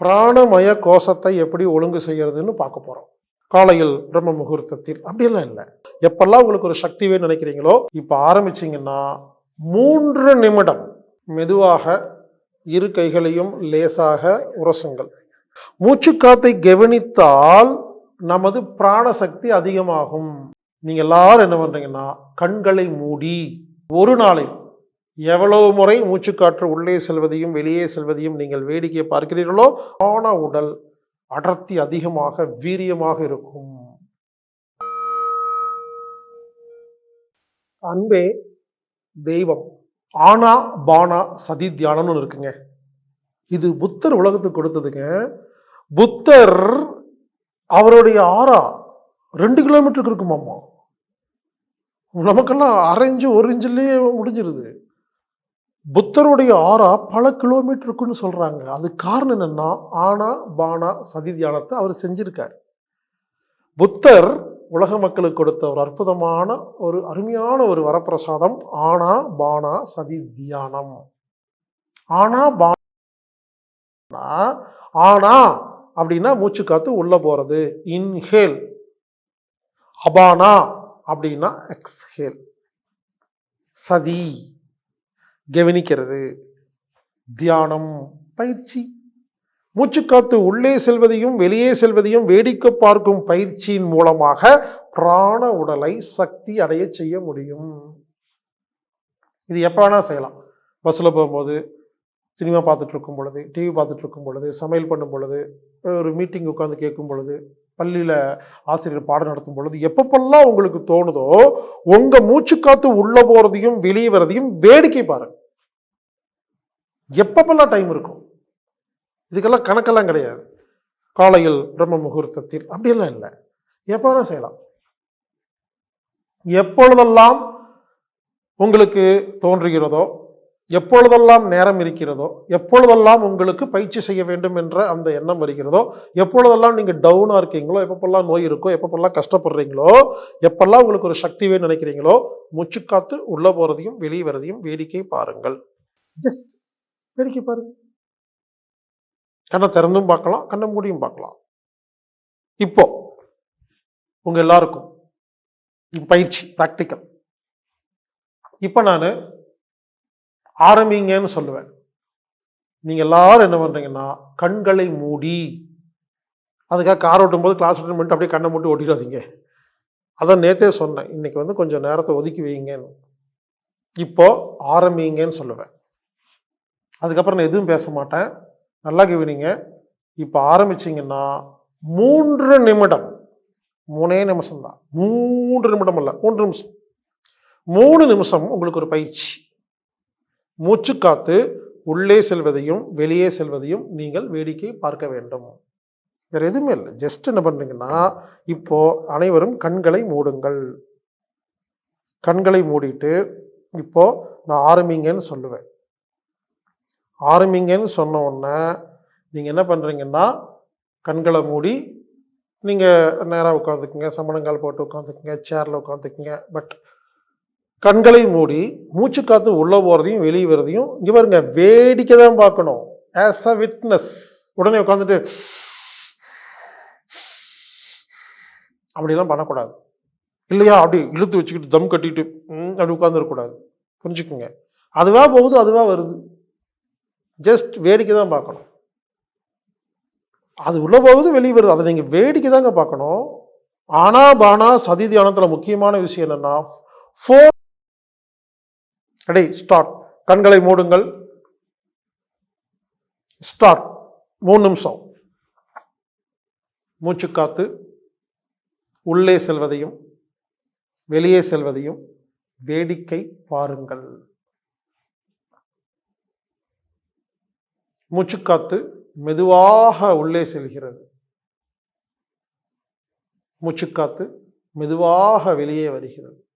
பிராணமய கோஷத்தை எப்படி ஒழுங்கு செய்யறதுன்னு பார்க்க போறோம். காலையில் பிரம்ம முகூர்த்தத்தில் அப்படியெல்லாம் இல்லை. எப்பெல்லாம் உங்களுக்கு ஒரு சக்திவே நினைக்கிறீங்களோ இப்போ ஆரம்பிச்சிங்கன்னா மூன்று நிமிடம் மெதுவாக இரு கைகளையும் லேசாக உரசுங்கள். மூச்சுக்காத்தை கவனித்தால் நமது பிராணசக்தி அதிகமாகும். நீங்க எல்லாரும் என்ன பண்றீங்கன்னா கண்களை மூடி ஒரு நாளில் எவ்வளவு முறை மூச்சுக்காற்று உள்ளே செல்வதையும் வெளியே செல்வதையும் நீங்கள் வேடிக்கை பார்க்கிறீர்களோ ஆன உடல் அடர்த்தி அதிகமாக வீரியமாக இருக்கும். அன்பே தெய்வம். ஆனா பானா சதி தியானம்னு இருக்குங்க. இது புத்தர் உலகத்துக்கு கொடுத்ததுங்க. புத்தர் அவருடைய ஆறா ரெண்டு கிலோமீட்டருக்கு இருக்குமாமா? நமக்கெல்லாம் அரை ஒரு இஞ்சிலேயே முடிஞ்சிருது. புத்தருடைய ஆறா பல கிலோமீட்டருக்குன்னு சொல்றாங்க. அது காரணம் என்னன்னா ஆனா பானா சதி தியானத்தை அவர் செஞ்சிருக்கார். புத்தர் உலக மக்களுக்கு கொடுத்த ஒரு அற்புதமான ஒரு அருமையான ஒரு வரப்பிரசாதம் ஆனா பானா சதி தியானம். ஆனா பானா ஆனா அப்படின்னா மூச்சு காத்து உள்ள போறது. இன்ஹேல். அபானா அப்படின்னா எக்ஸ்ஹேல். சதி. கவனிக்கிறது. தியானம் பயிற்சி. மூச்சுக்காத்து உள்ளே செல்வதையும் வெளியே செல்வதையும் வேடிக்கை பார்க்கும் பயிற்சியின் மூலமாக பிராண உடலை சக்தி அடைய செய்ய முடியும். இது எப்போ வேணால் செய்யலாம். பஸ்ஸில் போகும்போது சினிமா பார்த்துட்டு இருக்கும் பொழுது டிவி பார்த்துட்டு இருக்கும் பொழுது சமையல் பண்ணும் பொழுது ஒரு மீட்டிங் உட்காந்து கேட்கும் பொழுது பள்ளியில் ஆசிரியர் பாடம் நடத்தும் பொழுது எப்பப்பெல்லாம் உங்களுக்கு தோணுதோ உங்கள் மூச்சுக்காத்து உள்ளே போகிறதையும் வெளியே வர்றதையும் வேடிக்கை பாருங்க. எப்பப்பெல்லாம் டைம் இருக்கும்? இதுக்கெல்லாம் கணக்கெல்லாம் கிடையாது. காலையில் பிரம்ம முகூர்த்தத்தில். அப்படியெல்லாம் இல்லை. எப்போ செய்யலாம். எப்பொழுதெல்லாம் உங்களுக்கு தோன்றுகிறதோ எப்பொழுதெல்லாம் நேரம் இருக்கிறதோ எப்பொழுதெல்லாம் உங்களுக்கு பயிற்சி செய்ய வேண்டும் என்ற அந்த எண்ணம் வருகிறதோ எப்பொழுதெல்லாம் நீங்க டவுனாக இருக்கீங்களோ எப்பப்பெல்லாம் நோய் இருக்கோ எப்பப்பெல்லாம் கஷ்டப்படுறீங்களோ எப்பெல்லாம் உங்களுக்கு ஒரு சக்தியே நினைக்கிறீங்களோ முச்சுக்காத்து உள்ளே போகிறதையும் வெளியே வரதையும் வேடிக்கை பாருங்கள். ஜஸ்ட் வேடிக்கை பாருங்க. கண்ணை திறந்தும் பார்க்கலாம் கண்ணை மூடியும் பார்க்கலாம். இப்போ உங்க எல்லாருக்கும் பயிற்சி ப்ராக்டிக்கல் இப்போ நான் ஆரம்பிங்கன்னு சொல்லுவேன். நீங்க எல்லாரும் என்ன பண்றீங்கன்னா கண்களை மூடி அதுக்காக கார் ஓட்டும் போது கிளாஸ் அட்டன் பண்ணிட்டு அப்படியே கண்ணை மூட்டி ஓட்டிடாதீங்க. அதான் நேத்தே சொன்னேன். இன்னைக்கு வந்து கொஞ்சம் நேரத்தை ஒதுக்கி வைங்கன்னு. இப்போ ஆரம்பிங்கன்னு சொல்லுவேன். அதுக்கப்புறம் நான் எதுவும் பேச மாட்டேன். நல்லா கவனிங்க. இப்போ ஆரம்பிச்சிங்கன்னா மூன்று நிமிடம். மூணே நிமிஷம் தான். மூன்று நிமிடம் அல்ல மூன்று நிமிஷம். மூணு நிமிஷம் உங்களுக்கு ஒரு பயிற்சி. மூச்சு காத்து உள்ளே செல்வதையும் வெளியே செல்வதையும் நீங்கள் வேடிக்கை பார்க்க வேண்டும். வேற எதுவுமே இல்லை. ஜஸ்ட் என்ன பண்றீங்கன்னா இப்போ அனைவரும் கண்களை மூடுங்கள். கண்களை மூடிட்டு இப்போ நான் ஆரம்பிங்கன்னு சொல்லுவேன். ஆரம்பிங்கன்னு சொன்ன உடனே நீங்கள் என்ன பண்ணுறீங்கன்னா கண்களை மூடி நீங்கள் நேராக உட்காந்துக்குங்க சமணங்கால் போட்டு உட்காந்துக்குங்க சேரில் உட்காந்துக்குங்க பட் கண்களை மூடி மூச்சு காற்று உள்ளே போகிறதையும் வெளியே வர்றதையும் இங்கே பாருங்க வேடிக்கை தான் பார்க்கணும். ஆஸ் அ விட்னஸ் உடனே உட்காந்துட்டு அப்படிலாம் பண்ணக்கூடாது. இல்லையா? அப்படி இழுத்து வச்சுக்கிட்டு தம் கட்டிட்டு ம், அப்படி உட்காந்துடக்கூடாது புரிஞ்சுக்குங்க. அதுவாக போகுது அதுவாக வருது. ஜஸ்ட் வேடிக்கை தான் பார்க்கணும். அது உள்ள போகுது வெளியே வருது. அதை நீங்கள் வேடிக்கை தாங்க பார்க்கணும். ஆனா பானா சதி தியானத்தில் முக்கியமான விஷயம் என்னன்னா ஃபோர் ரெடி ஸ்டார்ட் கண்களை மூடுங்கள். ஸ்டார்ட் மூணு நிமிஷம். மூச்சு காத்து. உள்ளே செல்வதையும் வெளியே செல்வதையும் வேடிக்கை பாருங்கள். மூச்சுக்காத்து மெதுவாக உள்ளே செல்கிறது. மூச்சுக்காத்து மெதுவாக வெளியே வருகிறது.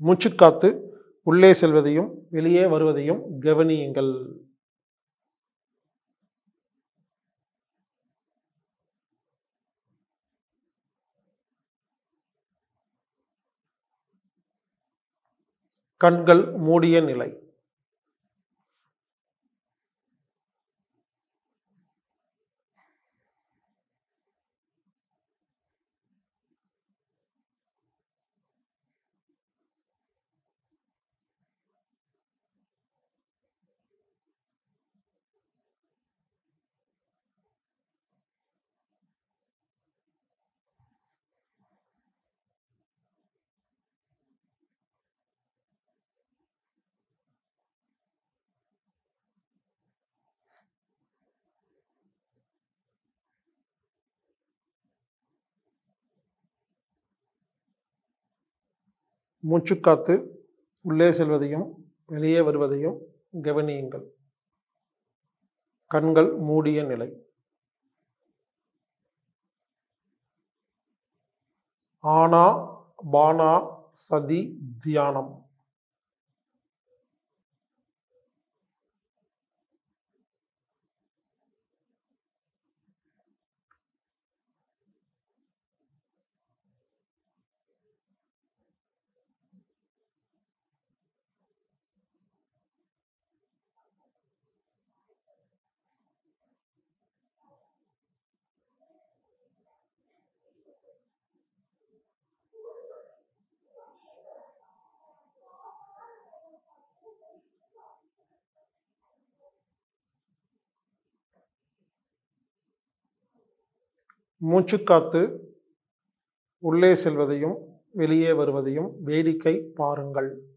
மூச்சுக்காத்து உள்ளே செல்வதையும் வெளியே வருவதையும் கவனியுங்கள். கண்கள் மூடிய நிலை. மூச்சுக்காத்து உள்ளே செல்வதையும் வெளியே வருவதையும் கவனியுங்கள். கண்கள் மூடிய நிலை. ஆனா பானா சதி தியானம். மூச்சுக்காத்து உள்ளே செல்வதையும் வெளியே வருவதையும் வேடிக்கை பாருங்கள்.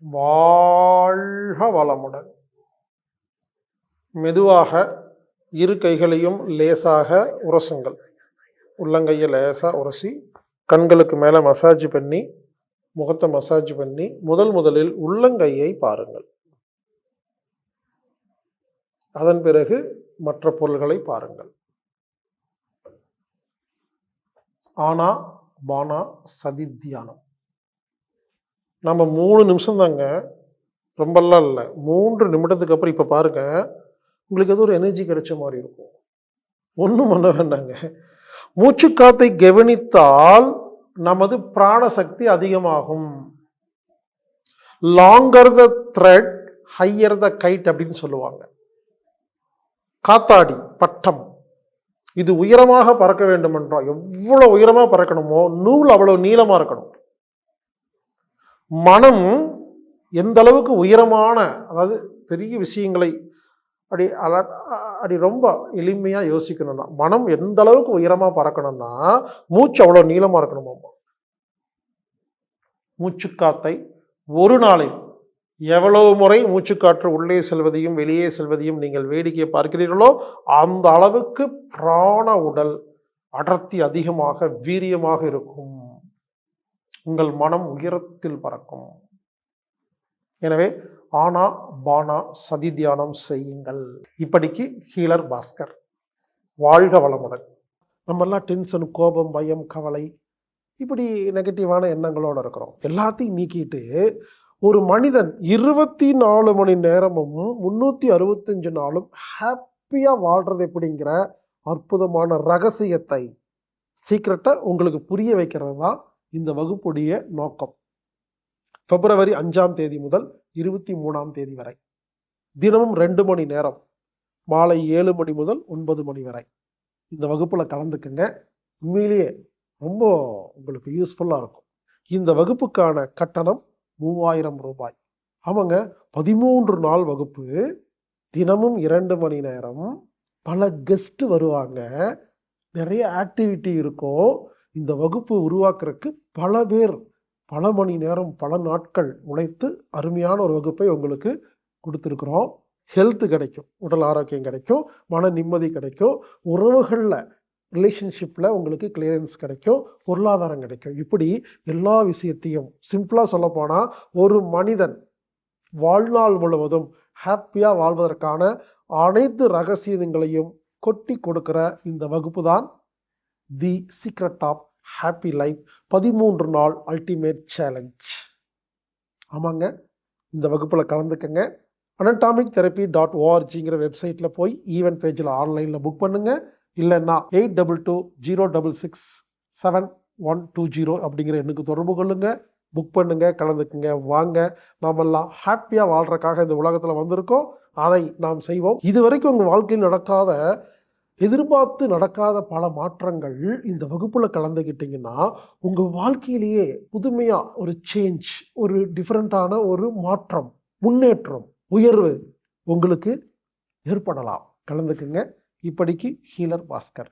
வாழ்க வளமுடன். மெதுவாக இரு கைகளையும் லேசாக உரசுங்கள். உள்ளங்கையை லேசாக உரசி கண்களுக்கு மேலே மசாஜ் பண்ணி முகத்தை மசாஜ் பண்ணி முதல் முதலில் உள்ளங்கையை பாருங்கள். அதன் பிறகு மற்ற பொருள்களை பாருங்கள். ஆனா பானா சதி தியானம். நம்ம மூணு நிமிஷம் தாங்க ரொம்பலாம் இல்லை. மூன்று நிமிடத்துக்கு அப்புறம் இப்போ பாருங்க உங்களுக்கு ஏதோ ஒரு எனர்ஜி கிடைச்ச மாதிரி இருக்கும். ஒன்றும் பண்ண வேண்டாங்க. மூச்சுக்காத்தை கவனித்தால் நமது பிராணசக்தி அதிகமாகும். Longer the thread higher the kite அப்படின்னு சொல்லுவாங்க. காத்தாடி பட்டம். இது உயரமாக பறக்க வேண்டும் என்றால் எவ்வளோ உயரமாக பறக்கணுமோ நூல் அவ்வளோ நீளமாக இருக்கணும். மனம் எந்த அளவுக்கு உயரமான அதாவது பெரிய விஷயங்களை அப்படி அல அப்படி ரொம்ப எளிமையாக யோசிக்கணும்னா மனம் எந்த அளவுக்கு உயரமாக பறக்கணும்னா மூச்சு அவ்வளோ நீளமாக இருக்கணுமாம்மா மூச்சுக்காத்தை ஒரு நாளில் எவ்வளவு முறை மூச்சுக்காற்று உள்ளே செல்வதையும் வெளியே செல்வதையும் நீங்கள் வேடிக்கை பார்க்கிறீர்களோ அந்த அளவுக்கு பிராண உடல் அடர்த்தி அதிகமாக வீரியமாக இருக்கும். உங்கள் மனம் உயரத்தில் பறக்கும். எனவே ஆனா பானா சதி தியானம் செய்யுங்கள். இப்படிக்கு ஹீலர் பாஸ்கர். வாழ்க வளமுடன். நம்மெல்லாம் டென்ஷன் கோபம் பயம் கவலை இப்படி நெகட்டிவான எண்ணங்களோடு இருக்கிறோம். எல்லாத்தையும் நீக்கிட்டு ஒரு மனிதன் இருபத்தி நாலு மணி நேரமும் முந்நூற்றி அறுபத்தஞ்சு நாளும் ஹாப்பியாக வாழ்கிறது எப்படிங்கிற அற்புதமான ரகசியத்தை சீக்கிரட்டை உங்களுக்கு புரிய வைக்கிறது தான் இந்த வகுப்புடைய நோக்கம். பிப்ரவரி அஞ்சாம் தேதி முதல் இருபத்தி மூணாம் தேதி வரை. தினமும் ரெண்டு மணி நேரம். மாலை ஏழு மணி முதல் ஒன்பது மணி வரை. இந்த வகுப்பில் கலந்துக்குங்க. உண்மையிலேயே ரொம்ப உங்களுக்கு யூஸ்ஃபுல்லாக இருக்கும். இந்த வகுப்புக்கான கட்டணம் மூவாயிரம் ரூபாய். ஆமாங்க பதிமூன்று நாள் வகுப்பு. தினமும் இரண்டு மணி நேரம். பல கெஸ்ட் வருவாங்க. நிறைய ஆக்டிவிட்டி இருக்கும். இந்த வகுப்பு உருவாக்குறதுக்கு பல பேர் பல மணி நேரம் பல நாட்கள் உழைத்து அருமையான ஒரு வகுப்பை உங்களுக்கு கொடுத்துருக்குறோம். ஹெல்த்து கிடைக்கும் உடல் ஆரோக்கியம் கிடைக்கும் மன நிம்மதி கிடைக்கும் உறவுகளில் ரிலேஷன்ஷிப்பில் உங்களுக்கு கிளியரன்ஸ் கிடைக்கும் பொருளாதாரம் கிடைக்கும். இப்படி எல்லா விஷயத்தையும் சிம்பிளாக சொல்லப்போனால் ஒரு மனிதன் வாழ்நாள் முழுவதும் ஹாப்பியாக வாழ்வதற்கான அனைத்து ரகசியங்களையும் கொட்டி கொடுக்குற இந்த வகுப்பு தான் the secret of happy life பதிமூன்று நாள் அல்டிமேட் சேலஞ்ச் ஆமாங்க. இந்த வகுப்பில் கலந்துக்கங்க. அனட்டாமிக் தெரப்பி டாட் ஓஆர்ஜிங்கிற வெப்சைட்டில் போய் ஈவென்ட் பேஜில் ஆன்லைனில் புக் பண்ணுங்கள் இல்லைன்னா eight double two zero double six seven one two zero அப்படிங்கிற எண்ணுக்கு தொடர்பு கொள்ளுங்கள் புக் பண்ணுங்கள் கலந்துக்குங்க வாங்க. நாமெல்லாம் ஹாப்பியாக வாழ்றதுக்காக இந்த உலகத்தில் வந்திருக்கோம். அதை நாம் செய்வோம். இதுவரைக்கும் உங்கள் வாழ்க்கையில் நடக்காத எதிர்பார்த்து நடக்காத பல மாற்றங்கள் இந்த வகுப்பில் கலந்துக்கிட்டிங்கன்னா உங்கள் வாழ்க்கையிலேயே புதுமையாக ஒரு சேஞ்ச் ஒரு டிஃப்ரெண்ட்டான ஒரு மாற்றம் முன்னேற்றம் உயர்வு உங்களுக்கு ஏற்படலாம். கலந்துக்குங்க. இப்படிக்கு ஹீலர் பாஸ்கர்.